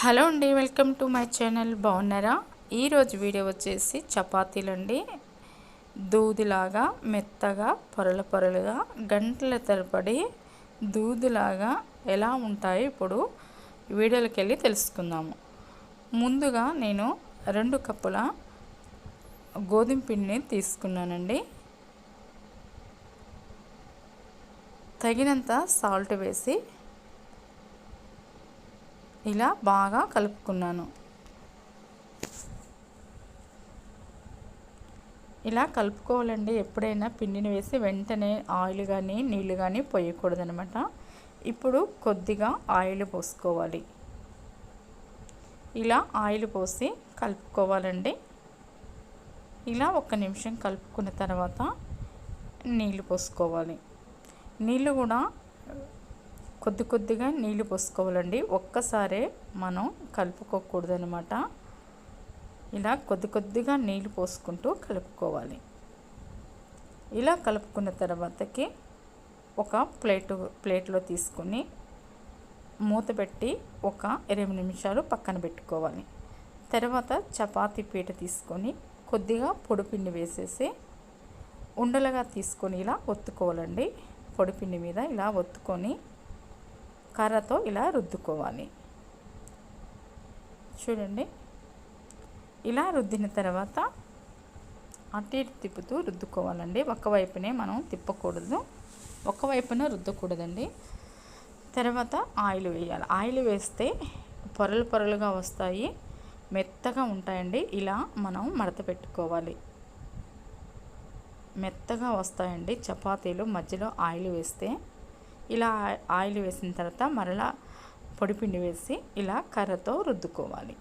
Hello అండి welcome to my channel. బాగున్నారా? ఈరోజు వీడియో వచ్చేసి చపాతీలండి. దూదిలాగా మెత్తగా పొరల పొరలుగా గంటల తరబడి దూదిలాగా ఎలా ఉంటాయి ఇప్పుడు వీడియోలోకి వెళ్ళి తెలుసుకుందాము. ముందుగా నేను రెండు కప్పుల గోధుమ పిండిని తీసుకున్నానండి. తగినంత సాల్ట్ వేసి ఇలా బాగా కలుపుకున్నాను. ఇలా కలుపుకోవాలండి. ఎప్పుడైనా పిండిని వేసి వెంటనే ఆయిల్ కానీ నీళ్ళు కానీ పోయకూడదనమాట ఇప్పుడు కొద్దిగా ఆయిల్ పోసుకోవాలి. ఇలా ఆయిల్ పోసి కలుపుకోవాలండి. ఇలా ఒక్క నిమిషం కలుపుకున్న తర్వాత నీళ్ళు పోసుకోవాలి. నీళ్ళు కూడా కొద్ది కొద్దిగా నీళ్ళు పోసుకోవాలండి. ఒక్కసారే మనం కలుపుకోకూడదనమాట ఇలా కొద్ది కొద్దిగా నీళ్ళు పోసుకుంటూ కలుపుకోవాలి. ఇలా కలుపుకున్న తర్వాతకి ఒక ప్లేట్ ప్లేట్లో తీసుకొని మూత పెట్టి ఒక ఇరవై నిమిషాలు పక్కన పెట్టుకోవాలి. తర్వాత చపాతీ పీట తీసుకొని కొద్దిగా పొడిపిండి వేసేసి ఉండలుగా తీసుకొని ఇలా ఒత్తుకోవాలండి. పొడిపిండి మీద ఇలా ఒత్తుకొని కర్రతో ఇలా రుద్దుకోవాలి. చూడండి. ఇలా రుద్దిన తర్వాత అటు ఇటు తిప్పుతూ రుద్దుకోవాలండి. ఒకవైపునే మనం తిప్పకూడదు. ఒకవైపున రుద్దకూడదండి. తర్వాత ఆయిల్ వేయాలి. ఆయిల్ వేస్తే పొరలు పొరలుగా వస్తాయి. మెత్తగా ఉంటాయండి. ఇలా మనం మడత పెట్టుకోవాలి. మెత్తగా వస్తాయండి. చపాతీలు మధ్యలో ఆయిల్ వేస్తే ఇలా ఆయిల్ వేసిన తర్వాత మరలా పొడిపిండి వేసి ఇలా కర్రతో రుద్దుకోవాలి.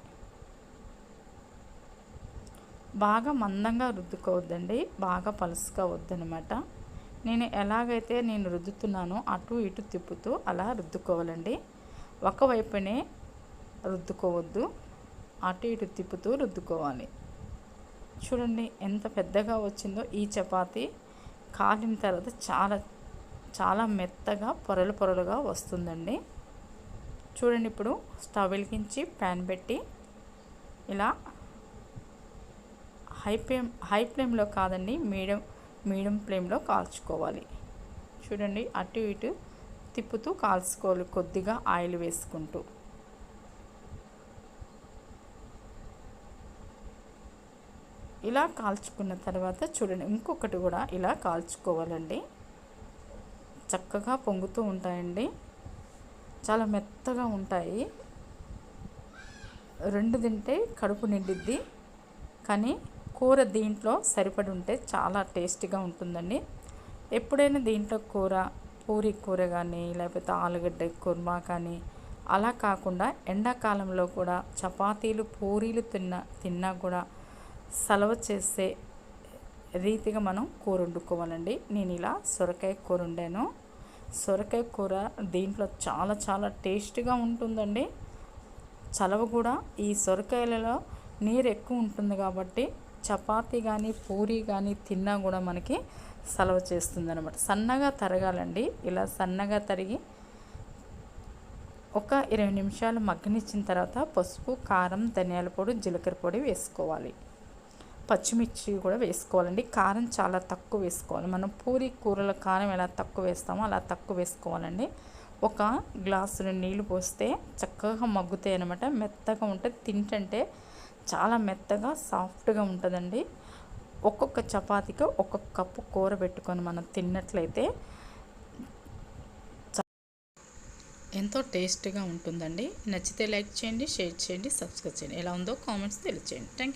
బాగా మందంగా రుద్దుకోవద్దండి బాగా పలుసుగా వద్దనమాట నేను ఎలాగైతే నేను రుద్దుతున్నానో అటు ఇటు తిప్పుతూ అలా రుద్దుకోవాలండి. ఒకవైపునే రుద్దుకోవద్దు అటు ఇటు తిప్పుతూ రుద్దుకోవాలి. చూడండి ఎంత పెద్దగా వచ్చిందో ఈ చపాతి. కాలిన తర్వాత చాలా చాలా మెత్తగా పొరలు పొరలుగా వస్తుందండి. చూడండి ఇప్పుడు స్టవ్ వెలిగించి ప్యాన్ పెట్టి ఇలా హై ఫ్లేమ్ హై ఫ్లేమ్లో కాదండి మీడియం మీడియం ఫ్లేమ్లో కాల్చుకోవాలి. చూడండి అటు ఇటు తిప్పుతూ కాల్చుకోవాలి కొద్దిగా ఆయిల్ వేసుకుంటూ. ఇలా కాల్చుకున్న తర్వాత చూడండి ఇంకొకటి కూడా ఇలా కాల్చుకోవాలండి. చక్కగా పొంగుతూ ఉంటాయండి. చాలా మెత్తగా ఉంటాయి. రెండు తింటే కడుపు నిండిద్ది. కానీ కూర దీంట్లో సరిపడి ఉంటే చాలా టేస్టీగా ఉంటుందండి. ఎప్పుడైనా దీంట్లో కూర పూరి కూర కానీ లేకపోతే ఆలుగడ్డ కుర్మా కానీ అలా కాకుండా ఎండాకాలంలో కూడా చపాతీలు పూరీలు తిన్న తిన్నా కూడా సలవ చేసే రీతిగా మనం కూర వండుకోవాలండి. నేను ఇలా సొరకాయ కూర వండాను. సొరకాయ కూర దీంట్లో చాలా చాలా టేస్ట్గా ఉంటుందండి. చలవ కూడా ఈ సొరకాయలలో నీరు ఎక్కువ ఉంటుంది కాబట్టి చపాతీ కానీ పూరి కానీ తిన్నా కూడా మనకి సలవ చేస్తుంది అనమాట సన్నగా తరగాలండి. ఇలా సన్నగా తరిగి ఒక ఇరవై నిమిషాలు మగ్గనిచ్చిన తర్వాత పసుపు కారం ధనియాల పొడి జీలకర్ర పొడి వేసుకోవాలి. పచ్చిమిర్చి కూడా వేసుకోవాలండి. కారం చాలా తక్కువ వేసుకోవాలి. మనం పూరి కూరల కారం ఎలా తక్కువ వేస్తామో అలా తక్కువ వేసుకోవాలండి. ఒక గ్లాసులో నీళ్ళు పోస్తే చక్కగా మగ్గుతాయి అనమాట మెత్తగా ఉంటే తింటంటే చాలా మెత్తగా సాఫ్ట్గా ఉంటుందండి. ఒక్కొక్క చపాతీకి ఒక్కొక్క కప్పు కూర పెట్టుకొని మనం తిన్నట్లయితే ఎంతో టేస్ట్గా ఉంటుందండి. నచ్చితే లైక్ చేయండి షేర్ చేయండి సబ్స్క్రైబ్ చేయండి. ఎలా ఉందో కామెంట్స్ తెలియచేయండి. థ్యాంక్